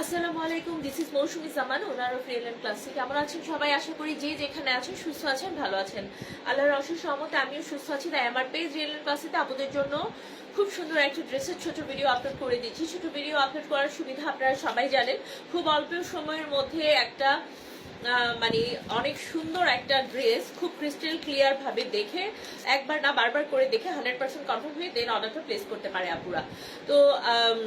আসসালামু আলাইকুম this is Mousumi Zaman, owner of real classic কেমন আছেন সবাই? আশা করি যে যেখানে আছেন, সুস্থ আছেন, ভালো আছেন। আল্লাহর অশেষ সহমতে আমিও সুস্থ আছি। তাই আমার পেজ রিয়েল ক্লাসেতে আপনাদের জন্য খুব সুন্দর একটা ড্রেসের ছোট ভিডিও আপলোড করে দিচ্ছি। ছোট ভিডিও আপলোড করার সুবিধা আপনারা সবাই জানেন। খুব অল্প সময়ের মধ্যে একটা মানে অনেক সুন্দর একটা ড্রেস খুব ক্রিস্টাল ক্লিয়ার ভাবে দেখে, একবার না বারবার করে দেখে হান্ড্রেড পার্সেন্ট কনফার্ম হয়ে দেন অর্ডারটা প্লেস করতে পারে আপুরা। তো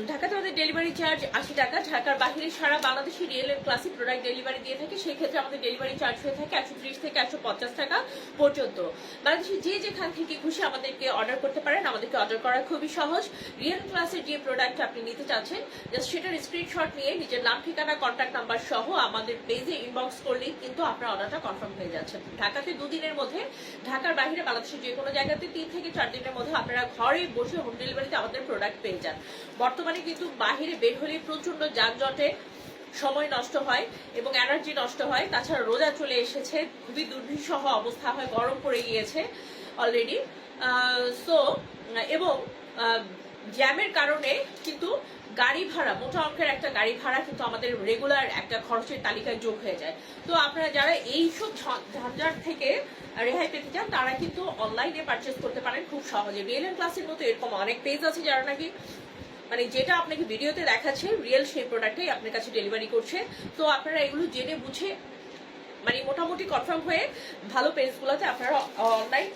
ঢাকাতে আমাদের ডেলিভারি চার্জ আশি টাকা, ঢাকার বাহিরে সারা বাংলাদেশে রিয়েল ক্লাসিক প্রোডাক্ট ডেলিভারি দিয়ে থাকে, সেই ক্ষেত্রে আমাদের ডেলিভারি চার্জ হয়ে থাকে একশো ত্রিশ থেকে একশো পঞ্চাশ টাকা পর্যন্ত। বাংলাদেশে যে যেখান থেকে খুশি আমাদেরকে অর্ডার করতে পারেন, আমাদেরকে অর্ডার করা খুবই সহজ। রিয়েল ক্লাসের যে প্রোডাক্ট আপনি নিতে চাচ্ছেন জাস্ট সেটার স্ক্রিনশট নিয়ে নিজের নাম, ঠিকানা কন্ট্যাক্ট নাম্বার সহ আমাদের পেজে ইনবক্স করলেই কিন্তু আপনার অর্ডারটা কনফার্ম হয়ে যাচ্ছে। ঢাকাতে দুদিনের মধ্যে, ঢাকার বাইরে বাংলাদেশের যে কোনো জায়গাতে তিন থেকে চার দিনের মধ্যে আপনারা ঘরে বসে হোম ডেলিভারিতে আমাদের প্রোডাক্ট পেয়ে যান। বর্তমানে কিন্তু বাহিরে বের হলে প্রচণ্ড যানজটে সময় নষ্ট হয় এবং এনার্জি নষ্ট হয়। তাছাড়া রোজা চলে এসেছে, খুবই দুর্বিষহ অবস্থা হয়, গরম পড়ে গিয়েছে অলরেডি সো এবং জ্যামের কারণে কিন্তু গাড়ি ভাড়া, মোটা অঙ্কের একটা গাড়ি ভাড়া কিন্তু আমাদের রেগুলার একটা খরচের তালিকায় যোগ হয়ে যায়। তো আপনারা যারা এইসব ঝঞ্ঝাট থেকে রেহাই পেতে চান, তারা কিন্তু অনলাইনে পারচেস করতে পারেন খুব সহজে। রিয়েল এন্ড ক্লাসের মতো এরকম অনেক পেজ আছে যারা নাকি মানে যেটা আপনাকে ভিডিওতে দেখাচ্ছে রিয়েল সেই প্রোডাক্টটাই আপনার কাছে ডেলিভারি করছে। তো আপনারা এগুলো জেনে বুঝে মানে মোটামুটি কনফার্ম হয়ে ভালো পেজগুলোতে আপনারা অনলাইন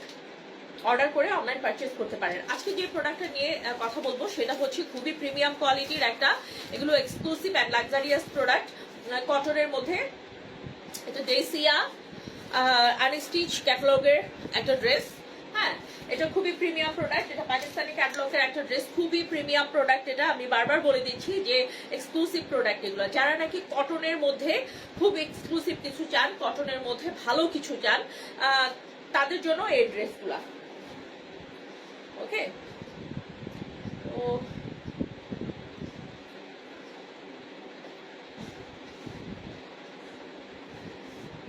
অর্ডার করে অনলাইন পারচেজ করতে পারেন। আজকে যে প্রোডাক্টটা নিয়ে কথা বলব, সেটা হচ্ছে খুবই প্রিমিয়াম কোয়ালিটির একটা, এগুলো এক্সক্লুসিভ অ্যান্ড লাক্সারিয়াস প্রোডাক্ট কটনের মধ্যে। এটা ডেসিয়া আনস্টিচ ক্যাটালগের একটা ড্রেস হ্যাঁ এটা খুবই প্রিমিয়াম প্রোডাক্ট এটা পাকিস্তানি ক্যাটালগের একটা ড্রেস খুবই প্রিমিয়াম প্রোডাক্ট এটা। আমি বারবার বলে দিচ্ছি যে এক্সক্লুসিভ প্রোডাক্ট এগুলো। যারা নাকি কটনের মধ্যে খুব এক্সক্লুসিভ কিছু চান কটনের মধ্যে ভালো কিছু চান তাদের জন্য এই ড্রেসগুলা ওকে ও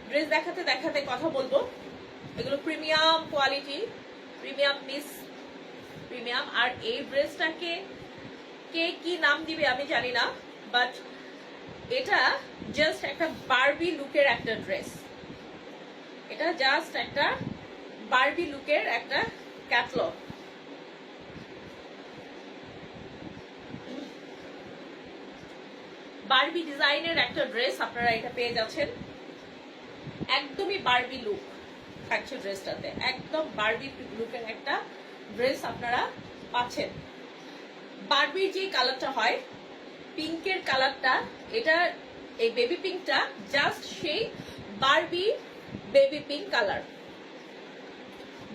ড্রেস দেখাতে দেখাতে কথা বলব। এগুলো premium quality premium piece premium আর এই ড্রেসটাকে কে কি নাম দিবে আমি জানি না বাট এটা জাস্ট একটা বারবি লুকের একটা ড্রেস এটা জাস্ট একটা বারবি লুকের একটা ক্যাটলগ বারবি ডিজাইনের একটা ড্রেস আপনারা এটা পেয়ে যাচ্ছেন। একদমই বারবি লুক থাকছে ড্রেসটাতে একদম বারবি লুকের একটা ড্রেস আপনারা পাচ্ছেন। বারবির যে কালারটা হয় পিঙ্কের কালারটা এটা এই বেবি পিঙ্কটা জাস্ট সেই বারবি বেবি পিঙ্ক কালার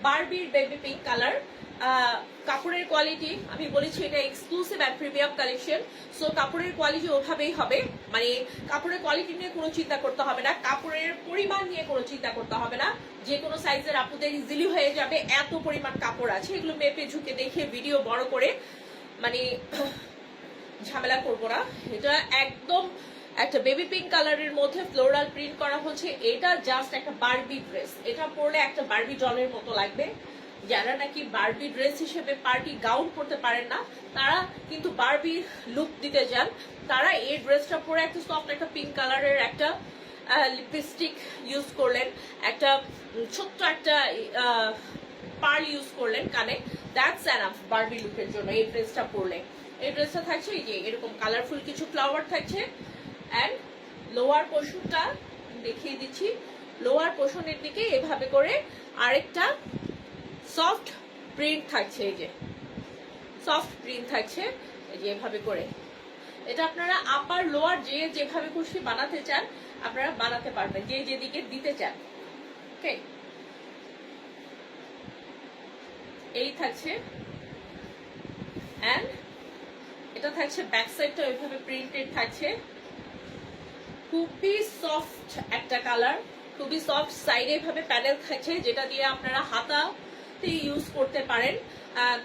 বারবির বেবি পিঙ্ক কালার কাপড়ের কোয়ালিটি আমি বলেছি এটা exclusive and premium collection so কাপড়ের কোয়ালিটি ওভাবেই হবে। মানে কাপড়ের কোয়ালিটি নিয়ে কোনো চিন্তা করতে হবে না, কাপড়ের পরিমাণ নিয়ে কোনো চিন্তা করতে হবে না। যে কোনো সাইজের আপুদের ইজিলি হয়ে যাবে, এত পরিমাণ কাপড় আছে, এগুলো মেপে ঝুঁকে দেখে ভিডিও বড় করে মানে ঝামেলা করব না। এটা একদম একটা বেবি পিঙ্ক কালারের মধ্যে ফ্লোরাল প্রিন্ট করা হচ্ছে, এটা জাস্ট একটা বারবি ড্রেস এটা পরলে একটা বার্বি জলের মতো লাগবে। যারা নাকি বারবি ড্রেস হিসেবে পার্টি গাউন পরতে পারেন না, তারা কিন্তু বারবি লুক দিতে যান। তারা এই ড্রেসটা পরে একটা সফট একটা পিঙ্ক কালারের একটা লিপস্টিক ইউজ করলেন, একটা ছোট্ট একটা পার্ল ইউজ করলেন কানে। দ্যাটস অ্যানাফ বারবি লুকের জন্য এই ড্রেসটা পরলে। এই ড্রেসটা থাকছে এই যে এরকম কালারফুল কিছু ফ্লাওয়ার থাকছে। অ্যান্ড লোয়ার পোর্শনটা দেখিয়ে দিচ্ছি। লোয়ার পোর্শনের দিকে এভাবে করে আরেকটা সফট প্রিন্ট থাকছে এই যে। সফট প্রিন্ট থাকছে, এই যে এভাবে করে। এটা আপনারা আপার লোয়ার যে যেভাবে খুশি বানাতে চান, আপনারা বানাতে পারবেন, যে যেদিকে দিতে চান। ওকে এই থাকছে। অ্যান্ড এটা থাকছে ব্যাক সাইডটা ওইভাবে প্রিন্টেড থাকছে। খুবই সফট একটা কালার খুবই সফট সাইডে এভাবে প্যানেল থাকছে, যেটা দিয়ে আপনারা হাতাতে ইউজ করতে পারেন।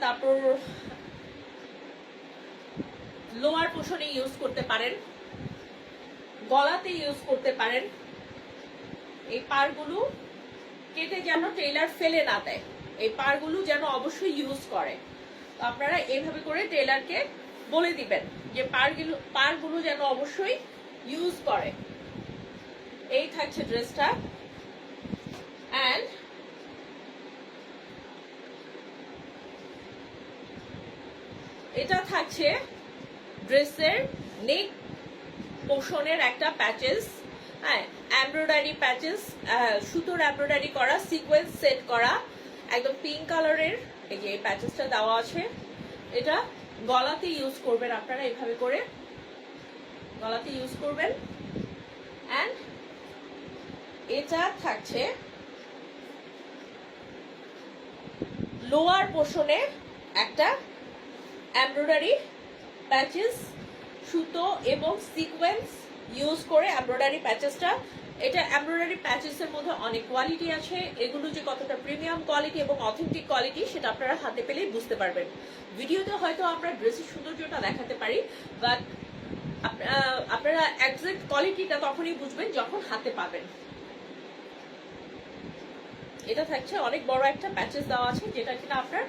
তারপর লোয়ার পোষণে ইউজ করতে পারেন। গলাতে ইউজ করতে পারেন। এই পারগুলো কেটে যেন টেইলার ফেলে না দেয়। এই পারগুলো যেন অবশ্যই ইউজ করে। তো আপনারা এইভাবে করে টেইলারকে বলে দিবেন যে পারগুলো পারগুলো যেন অবশ্যই ইউজ করে। এই থাকছে ড্রেসটা অ্যান্ড এটা থাকছে ড্রেসের নেক পোষণের একটা প্যাচেস হ্যাঁ এমব্রয়ডারি প্যাচেস সুতোর এমব্রয়ডারি করা, সিকোয়েন্স সেট করা, একদম পিঙ্ক কালারের এই যে এই প্যাচেসটা দেওয়া আছে। এটা গলাতে ইউজ করবেন আপনারা এভাবে করে। গলাতে ইউজ করবেন। অ্যান্ড এটা থাকছে লোয়ার পোর্শনে একটা এমব্রয়ডারি প্যাচেস, সুতো এবং সিকোয়েন্স ইউজ করে এমব্রয়ডারি প্যাচেসটা। এটা এমব্রয়ডারি প্যাচেসের মধ্যে অনেক কোয়ালিটি আছে। এগুলো যে কতটা প্রিমিয়াম কোয়ালিটি এবং অথেন্টিক কোয়ালিটি সেটা আপনারা হাতে পেলেই বুঝতে পারবেন। ভিডিওতে হয়তো আমরা ড্রেসের সৌন্দর্যটা দেখাতে পারি বাট আপনারা একজ্যাক্ট কোয়ালিটিটা তখনই বুঝবেন যখন হাতে পাবেন। এটা থাকছে অনেক বড় একটা প্যাচেস দেওয়া আছে, যেটা কিনা আপনার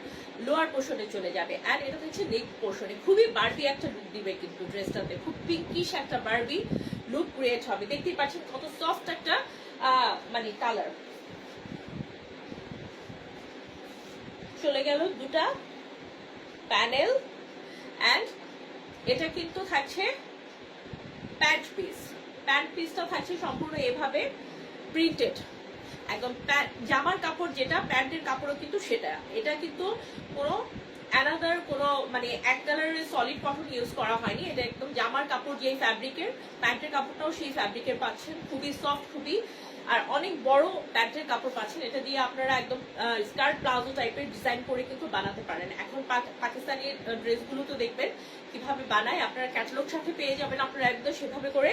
লোয়ার পোর্শনে চলে যাবে। আর এটা থাকছে নেক পোর্শনে খুবই বারবি একটা লুক দিবে কিন্তু ড্রেসটাতে খুব পিঙ্কিশ একটা বারবি লুক ক্রিয়েট হবে। দেখতেই পাচ্ছেন কত সফট একটা মানে কালার চলে গেল দুটা প্যানেল অ্যান্ড এটা কিন্তু থাকছে প্যান্ট পিস প্যান্ট পিসটা থাকছে সম্পূর্ণ এভাবে প্রিন্টেড একদম জামার কাপড় যেটা, প্যান্টের কাপড়ও কিন্তু সেটা। এটা কিন্তু কোনো অ্যানাদার কোনো মানে এক কালারের সলিড কটন ইউজ করা হয়নি। এটা একদম জামার কাপড় যেই ফ্যাব্রিকের প্যান্টের কাপড়টাও সেই ফ্যাব্রিকের পাচ্ছেন। খুবই সফট খুবই আর অনেক বড় প্যান্টের কাপড় পাচ্ছেন, এটা দিয়ে আপনারা একদম স্কার্ট প্লাজো টাইপের ডিজাইন করে কিন্তু বানাতে পারেন। এখন পাকিস্তানি ড্রেসগুলো তো দেখবেন কীভাবে বানায়, আপনারা ক্যাটালগ সাথে পেয়ে যাবেন আপনারা একদম সেভাবে করে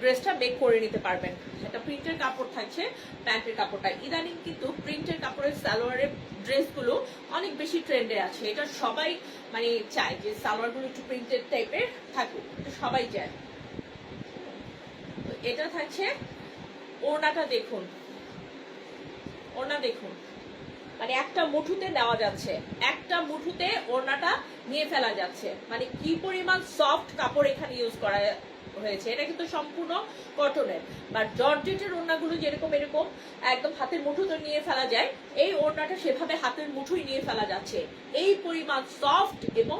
ড্রেসটা মেক করে নিতে পারবেন। এটা প্রিন্টের কাপড় থাকছে, প্যান্টের কাপড়টা। ইদানিং কিন্তু প্রিন্টের কাপড়ের সালোয়ারের ড্রেসগুলো অনেক বেশি ট্রেন্ডে আছে। এটা সবাই মানে চায় যে সালোয়ারগুলো একটু প্রিন্টেড টাইপের থাকুক সবাই চায়। এটা থাকছে ওড়নাটা দেখুন। ওড়না দেখুন। মানে একটা মুঠুতে নেওয়া যাচ্ছে। একটা মুঠুতে ওড়নাটা নিয়ে ফেলা যাচ্ছে। মানে কি পরিমাণ সফট কাপড় এখানে ইউজ করা হয়েছে, এটা কিন্তু সম্পূর্ণ কটনের বা জর্জেটের ওড়নাগুলো যেরকম এরকম, একদম হাতের মুঠোতে নিয়ে ফেলা যায়, এই ওড়নাটা সেভাবে হাতের মুঠোই নিয়ে ফেলা যাচ্ছে। এই পরিমাণ সফট এবং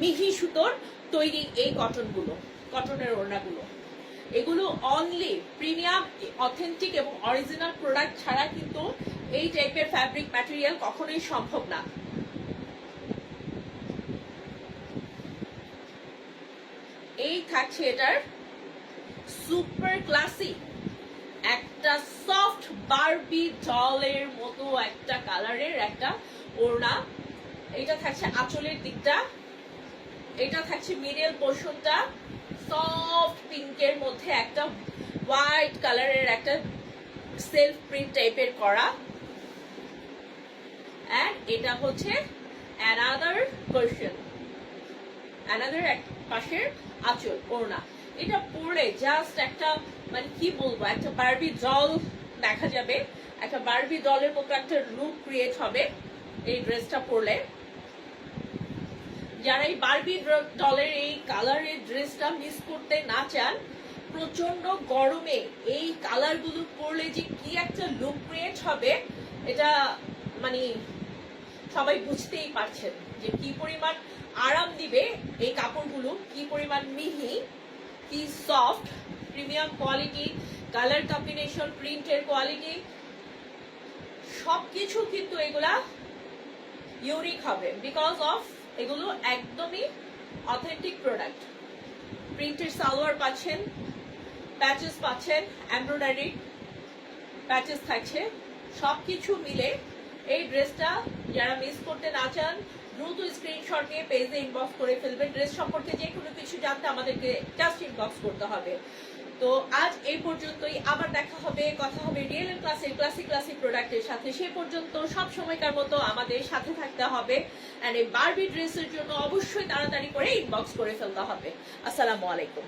মিহি সুতোর তৈরি এই কটনগুলো কটনের ওড়নাগুলো। এগুলো অনলি প্রিমিয়াম অথেন্টিক এবং অরিজিনাল প্রোডাক্ট ছাড়া কিন্তু এই টাইপের ফ্যাব্রিক ম্যাটেরিয়াল কখনোই সম্ভব না। এই থাকছে এটার সুপার ক্লাসিক একটা সফট বারবি জলের মতো একটা কালারের একটা ওড়না। এটা থাকছে আঁচলের দিকটা এটা থাকছে মিডল পোর্শনটা সফট পিঙ্কের মধ্যে একটা হোয়াইট কালারের একটা সেলফ প্রিন্ট টাইপের করা। অ্যান্ড এটা হচ্ছে অ্যানাদার ভার্সন অ্যানাদার এক পাশের আঁচল, ওড়না। এটা পরে জাস্ট একটা মানে কি বলব, একটা বারবি জল দেখা যাবে। একটা বারবি ডলের মতো একটা লুক ক্রিয়েট হবে এই ড্রেসটা পরলে যারা এই বারবি ডলের এই কালারের ড্রেসটা মিস করতে না চান প্রচণ্ড গরমে এই কালারগুলো পরলে যে কি একটা লুক ক্রিয়েট হবে, এটা মানে সবাই বুঝতেই পারছেন যে কি পরিমাণ আরাম দিবে এই কাপড়গুলো, কি পরিমাণ মিহি, কি soft premium quality colour combination প্রিন্টের কোয়ালিটি সবকিছু কিন্তু এগুলা ইউনিক হবে বিকজ অফ এগুলো একদমই অথেন্টিক প্রোডাক্ট প্রিন্টের সালোয়ার পাচ্ছেন প্যাচেস পাচ্ছেন এমব্রয়ডারি প্যাচেস থাকছে। সবকিছু মিলে এই ড্রেসটা যারা মিস করতে না চান দ্রুত স্ক্রিনশট নিয়ে পেজে ইনবক্স করে ফেলবেন ড্রেস সম্পর্কে যে কোনো কিছু জানতে আমাদেরকে জাস্ট ইনবক্স করতে হবে। তো আজ এই পর্যন্তই। আবার দেখা হবে, কথা হবে রিয়েল এন্ড ক্লাসের ক্লাসিক ক্লাসিক প্রোডাক্টের সাথে। সে পর্যন্ত সব সময়কার মতো আমাদের সাথে থাকতে হবে। এন্ড এই বারবি ড্রেসের জন্য অবশ্যই তাড়াতাড়ি করে ইনবক্স করে ফেলতে হবে। আসসালামু আলাইকুম।